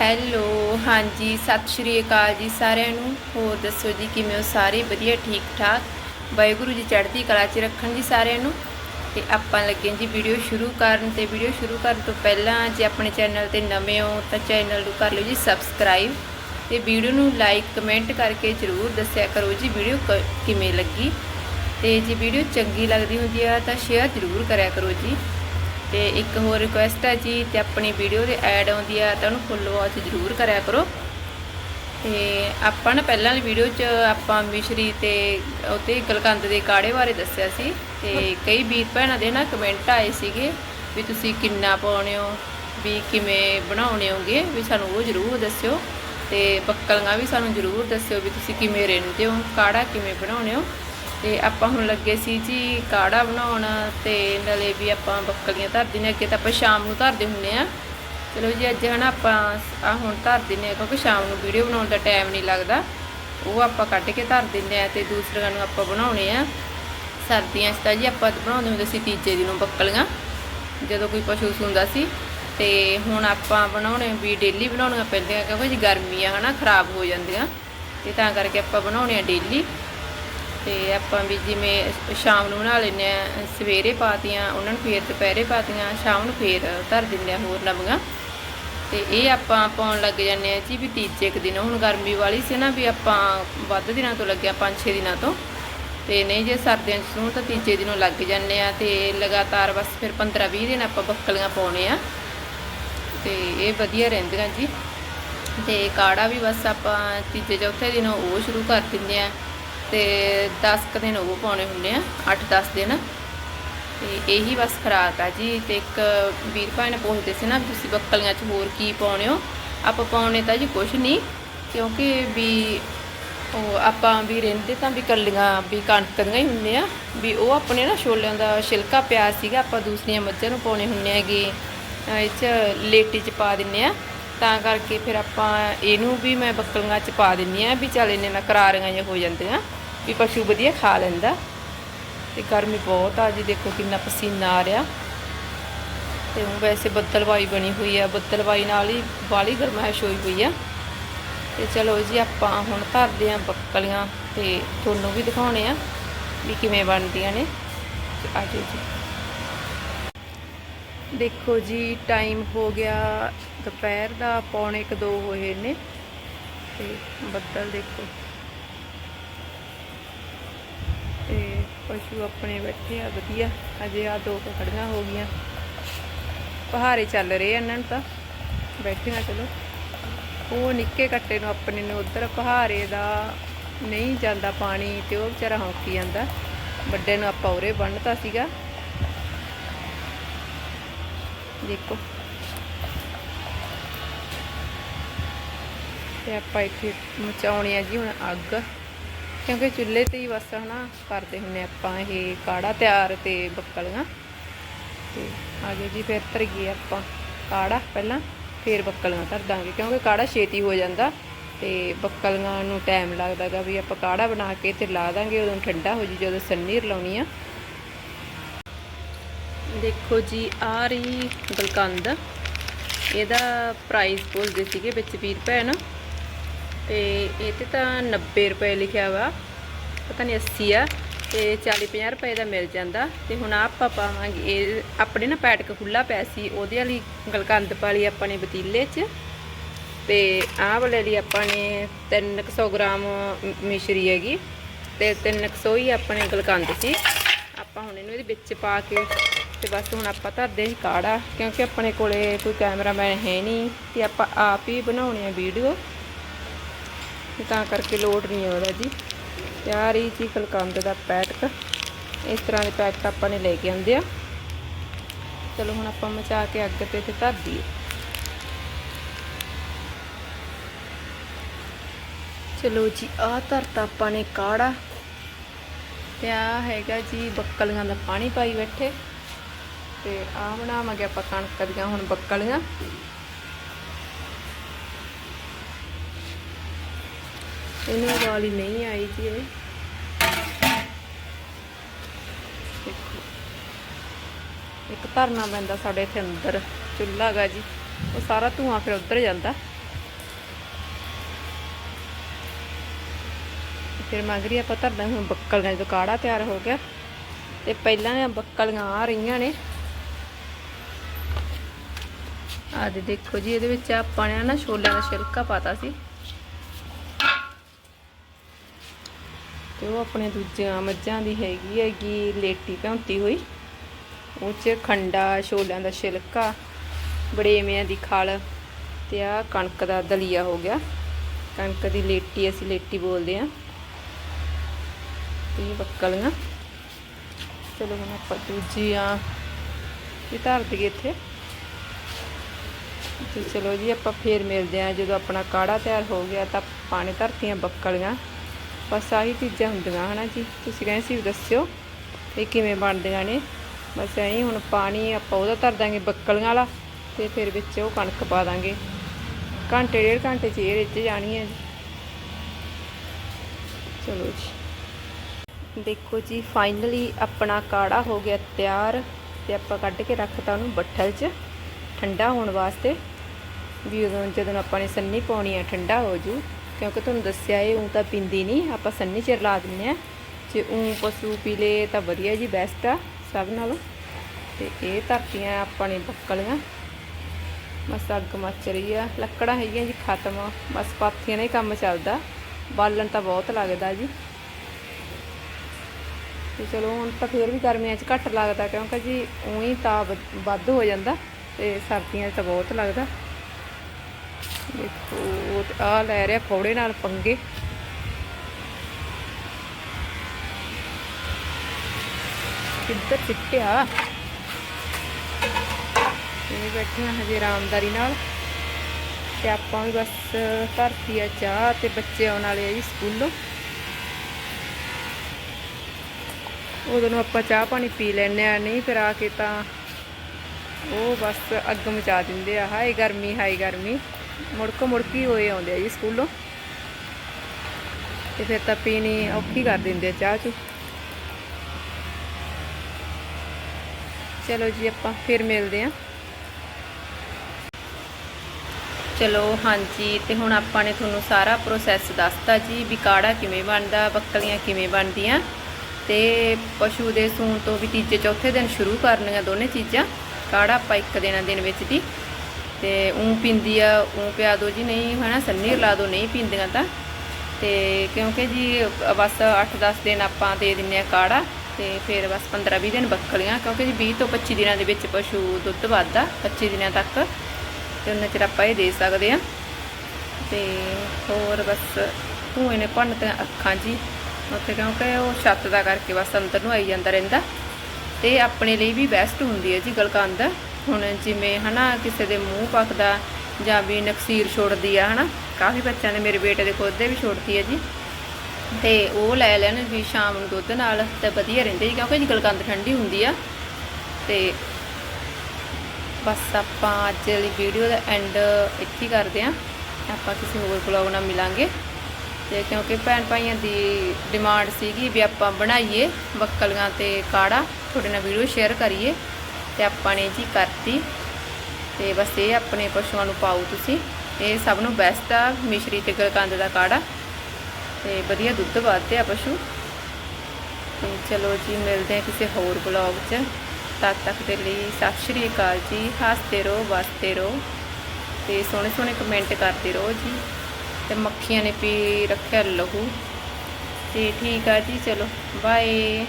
Hello, ਹਾਂਜੀ, ਸਤਿ ਸ਼੍ਰੀ ਅਕਾਲ ਜੀ ਸਾਰਿਆਂ ਨੂੰ। ਹੋਰ ਦੱਸੋ ਜੀ, ਕਿਵੇਂ ਹੋ ਸਾਰੇ? ਵਧੀਆ ਠੀਕ ਠਾਕ ਵਾਹਿਗੁਰੂ ਜੀ ਚੜ੍ਹਦੀ ਕਲਾ 'ਚ ਰੱਖਣ ਜੀ ਸਾਰਿਆਂ ਨੂੰ। ਤੇ ਆਪਾਂ ਲੱਗੇ ਜੀ ਵੀਡੀਓ ਸ਼ੁਰੂ ਕਰਨ। ਤੇ ਵੀਡੀਓ ਸ਼ੁਰੂ ਕਰਨ ਤੋਂ ਪਹਿਲਾਂ ਜੇ ਆਪਣੇ ਚੈਨਲ ਤੇ ਨਵੇਂ ਹੋ ਤਾਂ ਚੈਨਲ ਨੂੰ ਕਰ ਲਓ ਜੀ ਸਬਸਕ੍ਰਾਈਬ। ਤੇ ਵੀਡੀਓ ਨੂੰ ਲਾਈਕ, ਕਮੈਂਟ ਕਰਕੇ ਜਰੂਰ ਦੱਸਿਆ ਕਰੋ ਜੀ ਵੀਡੀਓ ਕ- ਕਿਵੇਂ ਲੱਗੀ। ਤੇ ਜੇ ਵੀਡੀਓ ਚੰਗੀ ਲੱਗਦੀ ਹੁੰਦੀ ਆ ਤਾਂ ਸ਼ੇਅਰ ਜਰੂਰ ਕਰਿਆ ਕਰੋ ਜੀ। ਤੇ ਇੱਕ ਹੋਰ ਰਿਕੁਐਸਟ ਹੈ ਜੀ ਤੇ ਆਪਣੀ ਵੀਡੀਓ ਦੇ ਐਡ ਆਉਂਦੀ ਆ ਤਾਂ ਉਹਨੂੰ ਫੁੱਲ ਵਾਚ ਜ਼ਰੂਰ ਕਰਿਆ ਕਰੋ। ਤੇ ਆਪਾਂ ਨਾ ਪਹਿਲਾਂ ਵਾਲੀ ਵੀਡੀਓ 'ਚ ਆਪਾਂ ਮਿਸ਼ਰੀ ਤੇ ਉਤੇ ਗਲਕੰਦ ਦੇ ਕਾੜੇ ਬਾਰੇ ਦੱਸਿਆ ਸੀ ਤੇ ਕਈ ਵੀਰ ਭੈਣਾਂ ਦੇ ਨਾ ਕਮੈਂਟ ਆਏ ਸੀਗੇ ਵੀ ਤੁਸੀਂ ਕਿੰਨਾ ਪਾਉਣੇ ਹੋ, ਵੀ ਕਿਵੇਂ ਬਣਾਉਣੇ ਹੋਗੇ, ਵੀ ਸਾਨੂੰ ਉਹ ਜ਼ਰੂਰ ਦੱਸਿਓ ਤੇ ਬੱਕਲੀਆਂ ਵੀ ਸਾਨੂੰ ਜ਼ਰੂਰ ਦੱਸਿਓ ਵੀ ਤੁਸੀਂ ਕਿਵੇਂ ਰਹਿੰਦੇ ਹੋ, ਕਾੜਾ ਕਿਵੇਂ ਬਣਾਉਣੇ ਹੋ। ਤੇ ਆਪਾਂ ਹੁਣ ਲੱਗੇ ਸੀ ਜੀ ਕਾੜਾ ਬਣਾਉਣ ਤੇ ਨਾਲੇ ਵੀ ਆਪਾਂ ਬੱਕਲੀਆਂ ਧਰ ਦਿੰਦੇ ਅੱਗੇ ਤਾਂ ਆਪਾਂ ਸ਼ਾਮ ਨੂੰ ਧਰਦੇ ਹੁੰਨੇ ਆ। ਚਲੋ ਜੀ, ਅੱਜ ਹਨਾ ਆਪਾਂ ਆ ਹੁਣ ਧਰ ਦਿੰਨੇ ਆ, ਕਿਉਂਕਿ ਸ਼ਾਮ ਨੂੰ ਵੀਡੀਓ ਬਣਾਉਣ ਦਾ ਟਾਈਮ ਨਹੀਂ ਲੱਗਦਾ। ਉਹ ਆਪਾਂ ਕੱਢ ਕੇ ਧਰ ਦਿੰਨੇ ਆ ਤੇ ਦੂਸਰਿਆਂ ਨੂੰ ਆਪਾਂ ਬਣਾਉਣੇ ਆ। ਸਰਦੀਆਂ 'ਚ ਤਾਂ ਜੀ ਆਪਾਂ ਬਣਾਉਂਦੇ ਹੁੰਦੇ ਸੀ ਤੀਜੇ ਦਿਨੋਂ ਬੱਕਲੀਆਂ ਜਦੋਂ ਕੋਈ ਪਸ਼ੂ ਸੁੰਦਾ ਸੀ। ਤੇ ਹੁਣ ਆਪਾਂ ਬਣਾਉਣੇ, ਵੀ ਡੇਲੀ ਬਣਾਉਣੀਆਂ ਪੈਂਦੀਆਂ, ਕਿਉਂਕਿ ਜੀ ਗਰਮੀਆਂ ਆ ਹਨਾ ਖਰਾਬ ਹੋ ਜਾਂਦੀਆਂ। ਤੇ ਤਾਂ ਕਰਕੇ ਆਪਾਂ ਬਣਾਉਣੇ ਆ ਡੇਲੀ ਤੇ ਆਪਾਂ ਵੀ ਜਿਵੇਂ ਸ਼ਾਮ ਨੂੰ ਬਣਾ ਲੈਂਦੇ ਆ ਸਵੇਰੇ ਪਾਤੀਆਂ ਉਹਨਾਂ ਨੂੰ ਫੇਰ ਦੁਪਹਿਰੇ ਪਾਤੀਆਂ ਸ਼ਾਮ ਨੂੰ ਫੇਰ ਧਰ ਦਿੰਦੇ ਆ ਹੋਰ ਨਵੀਆਂ ਤੇ ਇਹ ਆਪਾਂ ਪਾਉਣ ਲੱਗ ਜਾਂਦੇ ਆ ਜੀ ਵੀ ਤੀਜੇ ਕੁ ਦਿਨ, ਹੁਣ ਗਰਮੀ ਵਾਲੀ ਸੀ ਨਾ ਵੀ ਆਪਾਂ ਵੱਧ ਦਿਨਾਂ ਤੋਂ ਲੱਗਿਆ 5-6 ਦਿਨਾਂ ਤੋਂ। ਤੇ ਨਹੀਂ ਜੇ ਸਰਦੀਆਂ 'ਚ ਤਾਂ ਤੀਜੇ ਦਿਨੋਂ ਲੱਗ ਜਾਂਦੇ ਆ ਤੇ ਲਗਾਤਾਰ ਬਸ ਫਿਰ 15-20 ਦਿਨ ਆਪਾਂ ਬੱਕਲੀਆਂ ਪਾਉਣੇ ਆ ਤੇ ਇਹ ਵਧੀਆ ਰਹਿੰਦੀਆਂ ਜੀ। ਤੇ ਕਾੜਾ ਵੀ ਬਸ ਆਪਾਂ ਤੀਜੇ ਚੌਥੇ ਦਿਨੋਂ ਉਹ ਸ਼ੁਰੂ ਕਰ ਦਿੰਦੇ ਆ ਤੇ 10 ਕੁ ਦਿਨ ਉਹ ਪਾਉਣੇ ਹੁੰਦੇ ਆ 8-10 ਦਿਨ। ਤੇ ਇਹੀ ਬਸ ਖੁਰਾਕ ਆ ਜੀ। ਤੇ ਇੱਕ ਵੀਰ ਭਾਈ ਨੇ ਪੁੱਛਦੇ ਸੀ ਨਾ ਵੀ ਤੁਸੀਂ ਬੱਕਲੀਆਂ 'ਚ ਹੋਰ ਕੀ ਪਾਉਣੇ ਹੋ? ਆਪਾਂ ਪਾਉਣੇ ਤਾਂ ਜੀ ਕੁਛ ਨਹੀਂ ਕਿਉਂਕਿ ਵੀ ਉਹ ਆਪਾਂ ਵੀ ਰਹਿੰਦੇ ਤਾਂ ਵੀ ਕੱਲੀਆਂ ਵੀ ਕਣਕ ਦੀਆਂ ਹੀ ਹੁੰਦੇ ਆ। ਵੀ ਉਹ ਆਪਣੇ ਨਾ ਛੋਲਿਆਂ ਦਾ ਛਿਲਕਾ ਪਿਆ ਸੀਗਾ, ਆਪਾਂ ਦੂਸਰੀਆਂ ਮੱਝਾਂ ਨੂੰ ਪਾਉਣੇ ਹੁੰਦੇ ਹੈਗੇ। ਅਹ ਇਹ 'ਚ ਲੇਟੀ 'ਚ ਪਾ ਦਿੰਨੇ ਆ। ਤਾਂ ਕਰਕੇ ਫਿਰ ਆਪਾਂ ਇਹਨੂੰ ਵੀ ਮੈਂ ਬੱਕਲੀਆਂ 'ਚ ਪਾ ਦਿੰਨੀ ਆ ਵੀ ਚੱਲ ਇਹਨੇ ਨਾ ਕਰਾਰੀਆਂ ਜਿਹੀਆਂ ਹੋ ਜਾਂਦੀਆਂ। ਵੀ ਪਸ਼ੂ ਵਧੀਆ ਖਾ ਲੈਂਦਾ। ਤੇ ਗਰਮੀ ਬਹੁਤ ਆ ਜੀ, ਦੇਖੋ ਕਿੰਨਾ ਪਸੀਨਾ ਆ ਰਿਹਾ। ਤੇ ਹੁਣ ਵੈਸੇ ਬੱਦਲਵਾਈ ਬਣੀ ਹੋਈ ਆ। ਬੱਦਲਵਾਈ ਨਾਲ ਹੀ ਬਾਲੀ ਗਰਮਾਇਸ਼ ਹੋਈ ਹੋਈ ਆ। ਤੇ ਚਲੋ ਜੀ, ਆਪਾਂ ਹੁਣ ਧਰਦੇ ਆ ਬੱਕਲੀਆਂ ਤੇ ਤੁਹਾਨੂੰ ਵੀ ਦਿਖਾਉਣੇ ਆ ਵੀ ਕਿਵੇਂ ਬਣਦੀਆਂ ਨੇ। ਤੇ ਆ ਜਾਓ ਜੀ। ਦੇਖੋ ਜੀ, ਟਾਈਮ ਹੋ ਗਿਆ। ਦੁਪਹਿਰ ਦਾ, ਪੌਣੇ ਕੁ ਦੋ ਹੋਏ ਨੇ। ਤੇ ਬੱਦਲ ਦੇਖੋ ਤੇ ਪਸ਼ੂ ਆਪਣੇ ਬੈਠੇ ਆ, ਵਧੀਆ। ਅਜੇ ਆ ਦੋ ਖੜੀਆਂ ਹੋ ਗਈਆਂ। ਪਹਾੜੇ ਚੱਲ ਰਹੇ ਆ ਇਹਨਾਂ ਨੂੰ ਤਾਂ। ਬੈਠੀਆਂ ਚਲੋ। ਉਹ ਨਿੱਕੇ ਕੱਟੇ ਨੂੰ ਆਪਣੇ ਨੂੰ ਉਧਰ ਪਹਾੜੇ ਦਾ ਨਹੀਂ ਜਾਂਦਾ ਪਾਣੀ ਤੇ ਉਹ ਵਿਚਾਰਾ ਹੌਂਕੀ ਜਾਂਦਾ। ਵੱਡੇ ਨੂੰ ਆਪਾਂ ਉਰੇ ਬੰਨਤਾ ਸੀਗਾ। ਦੇਖੋ। ਤੇ ਆਪਾਂ ਇੱਥੇ ਮਚਾਉਣੀ ਆ ਜੀ ਹੁਣ ਅੱਗ। ਕਿਉਂਕਿ ਚੁੱਲ੍ਹੇ ਤੇ ਹੀ ਬਸ ਹਨਾ ਕਰਦੇ ਹੁੰਨੇ ਆਪਾਂ ਇਹ ਕਾੜਾ ਤਿਆਰ ਤੇ ਬੱਕਲੀਆਂ। ਤੇ ਆਜੋ ਜੀ, ਫਿਰ ਧਰੀਏ ਆਪਾਂ ਕਾੜਾ ਪਹਿਲਾਂ, ਫਿਰ ਬੱਕਲੀਆਂ ਧਰ ਦਾਂਗੇ ਕਿਉਂਕਿ ਕਾੜਾ ਛੇਤੀ ਹੋ ਜਾਂਦਾ ਤੇ ਬੱਕਲੀਆਂ ਨੂੰ ਟਾਈਮ ਲੱਗਦਾਗਾ ਵੀ ਆਪਾਂ ਕਾੜਾ ਬਣਾ ਕੇ ਤੇ ਲਾ ਦਾਂਗੇ, ਉਦੋਂ ਠੰਡਾ ਹੋ ਜੀ ਜਦੋਂ ਸੰਨੀ ਰਲਾਉਣੀ ਆ। ਦੇਖੋ ਜੀ, ਆ ਰਹੀ ਗਲਕੰਦ। ਇਹਦਾ ਪ੍ਰਾਈਸ ਪੁੱਛਦੇ ਸੀਗੇ ਵਿੱਚ ਵੀਰ ਭੈਣ ਤੇ ਇਹ ਤੇ ਤਾਂ 90 ਰੁਪਏ ਲਿਖਿਆ ਵਾ, ਪਤਾ ਨਹੀਂ 80 ਆ, ਤੇ 40 50 ਰੁਪਏ ਦਾ ਮਿਲ ਜਾਂਦਾ। ਤੇ ਹੁਣ ਆਪਾਂ ਪਾਵਾਂਗੇ, ਇਹ ਆਪਣੇ ਨਾ ਪੈਟਕ ਖੁੱਲਾ ਪਿਆ ਸੀ, ਉਹਦੇ ਵਾਲੀ ਗਲਕੰਦ ਪਾਲੀ ਆਪਾਂ ਨੇ ਪਤੀਲੇ 'ਚ। ਤੇ ਆਹ ਵਾਲੇ ਲਈ ਆਪਾਂ ਨੇ 300 ਗ੍ਰਾਮ ਮਿਸ਼ਰੀ ਹੈਗੀ, ਤੇ 300 ਹੀ ਆਪਣੇ ਗਲਕੰਦ ਸੀ। ਆਪਾਂ ਹੁਣ ਇਹਨੂੰ ਇਹਦੇ ਵਿੱਚ ਪਾ ਕੇ, ਤੇ ਬਸ ਹੁਣ ਆਪਾਂ ਧਰਦੇ ਹਾਂ ਕਾੜਾ, ਕਿਉਂਕਿ ਆਪਣੇ ਕੋਲੇ ਕੋਈ ਕੈਮਰਾਮੈਨ ਹੈ ਨਹੀਂ ਤੇ ਆਪਾਂ ਆਪ ਹੀ ਬਣਾਉਣੀ ਆ ਵੀਡੀਓ। ਤਾਂ ਕਰਕੇ ਲੋਡ ਨਹੀਂ ਆਉਂਦਾ ਜੀ। ਆ ਰਹੀ ਜੀ ਕਲਕੰਦ ਦਾ ਪੈਟਕ। ਇਸ ਤਰ੍ਹਾਂ ਦੇ ਪੈਕਟ ਆਪਾਂ ਨੇ ਲੈ ਕੇ ਆਂਦੇ ਆ। ਚਲੋ ਹੁਣ ਆਪਾਂ ਮਚਾ ਕੇ ਅੱਗ ਤੇ ਤੇ ਧਰ ਦਈਏ। ਚਲੋ ਜੀ, ਆਹ ਧਰਤਾ ਆਪਾਂ ਨੇ ਕਾੜਾ। ਤੇ ਆ ਹੈਗਾ ਜੀ ਬੱਕਲੀਆਂ ਦਾ ਪਾਣੀ ਪਾਈ ਬੈਠੇ। ਤੇ ਆ ਬਣਾਵਾਂਗੇ ਆਪਾਂ ਕਣਕ ਦੀਆਂ ਹੁਣ ਬੱਕਲੀਆਂ। ਇਹਨੂੰ ਵਾਲੀ ਨਹੀਂ ਆਈ ਜੀ ਇਹ। ਇੱਕ ਧਰਨਾ ਪੈਂਦਾ ਸਾਡੇ ਇੱਥੇ ਅੰਦਰ। ਚੁੱਲ੍ਹਾ ਹੈਗਾ ਜੀ। ਉਹ ਸਾਰਾ ਧੂਆਂ ਫਿਰ ਉੱਧਰ ਜਾਂਦਾ। ਫਿਰ ਮਗਰੀ ਆਪਾਂ ਧਰਨਾ ਹੁਣ ਬੱਕਲੀਆਂ ਜਦੋਂ ਕਾੜਾ ਤਿਆਰ ਹੋ ਗਿਆ। ਤੇ ਪਹਿਲਾਂ ਨੇ ਬੱਕਲੀਆਂ ਆ ਰਹੀਆਂ ਨੇ। ਆ ਦੇਖੋ ਜੀ, ਇਹਦੇ ਵਿੱਚ ਆਪਾਂ ਨੇ ਨਾ ਛੋਲਿਆਂ ਦਾ ਛਿਲਕਾ ਪਾਤਾ ਸੀ। ਤੇ ਆਪਣੇ ਦੂਜਿਆਂ ਮੱਝਾਂ ਦੀ ਹੈਗੀ ਹੈਗੀ ਲੇਟੀ ਭੌਂਤੀ ਹੋਈ। ਉਹ ਚ ਖੰਡਾ, ਛੋਲਿਆਂ ਦਾ ਛਿਲਕਾ, ਬੜੇਵਿਆਂ ਦੀ ਖਲ ਤੇ ਆ ਕਣਕ ਦਾ ਦਲੀਆ ਹੋ ਗਿਆ। ਕਣਕ ਦੀ ਲੇਟੀ ਅਸੀਂ ਲੇਟੀ ਬੋਲਦੇ ਆ ਤੇ ਬੱਕਲੀਆਂ। ਚਲੋ ਹੁਣ ਆਪਾਂ ਦੂਜੀਆਂ ਵੀ ਧਰ ਦਈਏ ਇੱਥੇ। ਤੇ ਚਲੋ ਜੀ ਆਪਾਂ ਫੇਰ ਮਿਲਦੇ ਆ ਜਦੋਂ ਆਪਣਾ ਕਾੜਾ ਤਿਆਰ ਹੋ ਗਿਆ ਤਾਂ ਪਾਣੀ ਧਰਤੀਆਂ ਬੱਕਲੀਆਂ। ਬਸ ਆਹੀ ਚੀਜ਼ਾਂ ਹੁੰਦੀਆਂ ਹਨਾ ਜੀ। ਤੁਸੀਂ ਕਹਿੰਦੇ ਸੀ ਦੱਸਿਓ ਇਹ ਕਿਵੇਂ ਬਣਦੀਆਂ ਨੇ। ਬਸ ਐਂ ਹੁਣ ਪਾਣੀ ਆਪਾਂ ਉਹਦਾ ਧਰ ਦਾਂਗੇ ਬੱਕਲੀਆਂ ਵਾਲਾ ਤੇ ਫਿਰ ਵਿੱਚ ਉਹ ਕਣਕ ਪਾ ਦਾਂਗੇ। ਘੰਟੇ, ਡੇਢ ਘੰਟੇ ਚ ਇਹ ਰਿੱਝ ਜਾਣੀ ਹੈ। ਚਲੋ ਜੀ। ਦੇਖੋ ਜੀ ਫਾਈਨਲੀ ਆਪਣਾ ਕਾੜਾ ਹੋ ਗਿਆ ਤਿਆਰ ਤੇ ਆਪਾਂ ਕੱਢ ਕੇ ਰੱਖਤਾ ਉਹਨੂੰ ਬੱਠਲ 'ਚ ਠੰਡਾ ਹੋਣ ਵਾਸਤੇ। ਵੀ ਉਦੋਂ ਜਦੋਂ ਆਪਾਂ ਨੇ ਸੰਨੀ ਪਾਉਣੀ ਆ, ਠੰਡਾ ਹੋ ਜੂ। ਕਿਉਂਕਿ ਤੁਹਾਨੂੰ ਦੱਸਿਆ ਇਹ ਉਂ ਤਾਂ ਪੀਂਦੀ ਨਹੀਂ, ਆਪਾਂ ਸੰਨੀ ਚਿਰ ਲਾ ਦਿੰਨੇ ਆ ਜੇ ਉਂ ਪਸ਼ੂ ਪੀ ਲੇ ਤਾਂ ਵਧੀਆ ਜੀ ਬੈਸਟ ਆ ਸਭ ਨਾਲੋਂ। ਤੇ ਇਹ ਧਰਤੀਆਂ ਆਪਾਂ ਨੇ ਬੱਕਲੀਆਂ। ਬਸ ਅੱਗ ਮੱਚ ਰਹੀ ਆ। ਲੱਕੜਾਂ ਹੈਗੀਆਂ ਜੀ ਖਤਮ। ਬਸ ਪਾਥੀਆਂ ਨਾਲ ਹੀ ਕੰਮ ਚੱਲਦਾ। ਬਾਲਣ ਤਾਂ ਬਹੁਤ ਲੱਗਦਾ ਜੀ। ਤੇ ਚਲੋ ਹੁਣ ਤਾਂ ਫੇਰ ਵੀ ਗਰਮੀਆਂ 'ਚ ਘੱਟ ਲੱਗਦਾ ਕਿਉਂਕਿ ਜੀ ਉਹੀ ਤਾਂ ਵੱਧ ਹੋ ਜਾਂਦਾ ਤੇ ਸਰਦੀਆਂ 'ਚ ਤਾਂ ਬਹੁਤ ਲੱਗਦਾ। ਦੇਖੋ ਆ ਲੈ ਰਿਹਾ ਫੋੜੇ ਨਾਲ ਪੰਗੇ। ਕਿੱਧਰ ਚਿੱਟਿਆ ਇਹ ਬੈਠੇ ਹਜੇ ਆਰਾਮਦਾਰੀ ਨਾਲ। ਤੇ ਆਪਾਂ ਵੀ ਬਸ ਧਰਤੀ ਆ ਚਾਹ ਤੇ ਬੱਚੇ ਆਉਣ ਵਾਲੇ ਆ ਜੀ ਸਕੂਲੋਂ। ਉਦੋਂ ਨੂੰ ਆਪਾਂ ਚਾਹ ਪਾਣੀ ਪੀ ਲੈਨੇ ਆ, ਨਹੀਂ ਫਿਰ ਆ ਕੇ ਤਾਂ ਉਹ ਬਸ ਅੱਗ ਮਚਾ ਦਿੰਦੇ ਆ। ਹਾਏ ਗਰਮੀ ਹਾਏ ਗਰਮੀ। ਮੁੜਕ ਮੁੜਕੀ ਹੋਏ ਆਉਂਦੇ ਆ ਜੀ ਸਕੂਲੋਂ। ਤੇ ਫਿਰ ਤਾਂ ਪੀਣੀ ਔਖੀ ਕਰ ਦਿੰਦੇ ਆ ਚਾਹ ਚ। ਚਲੋ ਜੀ ਆਪਾਂ ਫਿਰ ਮਿਲਦੇ ਆ ਚਲੋ ਹਾਂਜੀ, ਤੇ ਹੁਣ ਆਪਾਂ ਨੇ ਤੁਹਾਨੂੰ ਸਾਰਾ ਪ੍ਰੋਸੈਸ ਦੱਸਤਾ ਜੀ ਵੀ ਕਾੜਾ ਕਿਵੇਂ ਬਣਦਾ, ਬੱਕਲੀਆਂ ਕਿਵੇਂ ਬਣਦੀਆਂ। ਤੇ ਪਸ਼ੂ ਦੇ ਸੂਣ ਤੋਂ ਵੀ ਤੀਜੇ ਚੌਥੇ ਦਿਨ ਸ਼ੁਰੂ ਕਰਨੀਆਂ ਦੋਨੇ ਚੀਜ਼ਾਂ। ਕਾੜਾ ਆਪਾਂ ਇੱਕ ਦਿਨਾਂ ਦਿਨ ਵਿੱਚ ਦੀ ਤੇ ਉਂ ਪਿੰਦੀ ਆ ਉਂ ਪਿਆ ਦੋ ਜੀ, ਨਹੀਂ ਹਨਾ, ਸੰਨੀ ਲਾ ਦੋ, ਨਹੀਂ ਪੀਂਦੀਆਂ ਤਾਂ। ਤੇ ਕਿਉਂਕਿ ਜੀ ਬਸ 8-10 ਦਿਨ ਆਪਾਂ ਦੇ ਦਿੰਨੇ ਆ ਕਾੜਾ, ਤੇ ਫਿਰ ਬਸ 15-20 ਦਿਨ ਬੱਕਲੀਆਂ, ਕਿਉਂਕਿ ਜੀ 20 ਤੋਂ 25 ਦਿਨਾਂ ਦੇ ਵਿੱਚ ਪਸ਼ੂ ਦੁੱਧ ਵੱਧਦਾ 25 ਦਿਨਾਂ ਤੱਕ। ਤੇ ਉਹਨਾਂ ਚਿਰ ਆਪਾਂ ਇਹ ਦੇ ਸਕਦੇ ਆ। ਤੇ ਹੋਰ ਬਸ ਧੂਏ ਨੇ ਭੰਨ ਅੱਖਾਂ ਜੀ। ਉੱਥੇ ਕਿਉਂਕਿ ਉਹ ਛੱਤ ਦਾ ਕਰਕੇ ਬਸ ਅੰਦਰ ਨੂੰ ਆਈ ਜਾਂਦਾ ਰਹਿੰਦਾ। ਤੇ ਆਪਣੇ ਲਈ ਵੀ ਬੈਸਟ ਹੁੰਦੀ ਹੈ ਜੀ, ਗਲਕੰਦ। ਹੁਣ ਜਿਵੇਂ ਹਨਾ ਕਿਸੇ ਦੇ ਮੂੰਹ ਪੱਕਦਾ ਜਾਂ ਵੀ ਨਕਸੀਰ ਛੋੜਦੀ ਆ ਹਨਾ, ਕਾਫੀ ਬੱਚਿਆਂ ਨੇ ਮੇਰੇ ਬੇਟੇ ਦੇ ਖੁਦ ਦੇ ਵੀ ਛੋੜਦੀ ਹੈ ਜੀ। ਤੇ ਉਹ ਲੈ ਲੈਣ ਵੀ ਸ਼ਾਮ ਨੂੰ ਦੁੱਧ ਨਾਲ ਤੇ ਵਧੀਆ ਰਹਿੰਦੇ ਜੀ, ਕਿਉਂਕਿ ਜੀ ਗਲਕੰਦ ਠੰਡੀ ਹੁੰਦੀ ਆ। ਤੇ ਬਸ ਆਪਾਂ ਅੱਜ ਦੀ ਵੀਡੀਓ ਦਾ ਐਂਡ ਇੱਥੇ ਹੀ ਕਰਦੇ ਆਂ। ਆਪਾਂ ਕਿਸੇ ਹੋਰ ਵਲੌਗ ਨਾਲ ਮਿਲਾਂਗੇ। ਤੇ ਕਿਉਂਕਿ ਭੈਣ ਭਾਈਆਂ ਦੀ ਡਿਮਾਂਡ ਸੀਗੀ ਵੀ ਆਪਾਂ ਬਣਾਈਏ ਬੱਕਲੀਆਂ ਤੇ ਕਾੜਾ, ਤੁਹਾਡੇ ਨਾਲ ਵੀਡੀਓ ਸ਼ੇਅਰ ਕਰੀਏ। ਤੇ ਆਪਾਂ ਨੇ ਜੀ ਕਰਤੀ। ਤੇ ਬਸ ਇਹ ਆਪਣੇ ਪਸ਼ੂਆਂ ਨੂੰ ਪਾਓ ਤੁਸੀਂ। ਇਹ ਸਭ ਨੂੰ ਬੈਸਟ ਆ, ਮਿਸ਼ਰੀ ਤੇ ਗਲਕੰਦ ਦਾ ਕਾੜਾ। ਤੇ ਵਧੀਆ ਦੁੱਧ ਵੱਧਦੇ ਆ ਪਸ਼ੂ। ਤੇ ਚਲੋ ਜੀ, ਮਿਲਦੇ ਆ ਕਿਸੇ ਹੋਰ ਬਲੌਗ 'ਚ। ਤਦ ਤੱਕ ਦੇ ਲਈ ਸਤਿ ਸ਼੍ਰੀ ਅਕਾਲ ਜੀ। ਹੱਸਦੇ ਰਹੋ, ਵਸਦੇ ਰਹੋ। ਤੇ ਸੋਹਣੇ ਸੋਹਣੇ ਕਮੈਂਟ ਕਰਦੇ ਰਹੋ ਜੀ। ਤੇ ਮੱਖੀਆਂ ਨੇ ਪੀ ਰੱਖਿਆ ਲਹੂ। ਤੇ ਠੀਕ ਆ ਜੀ, ਚਲੋ ਬਾਏ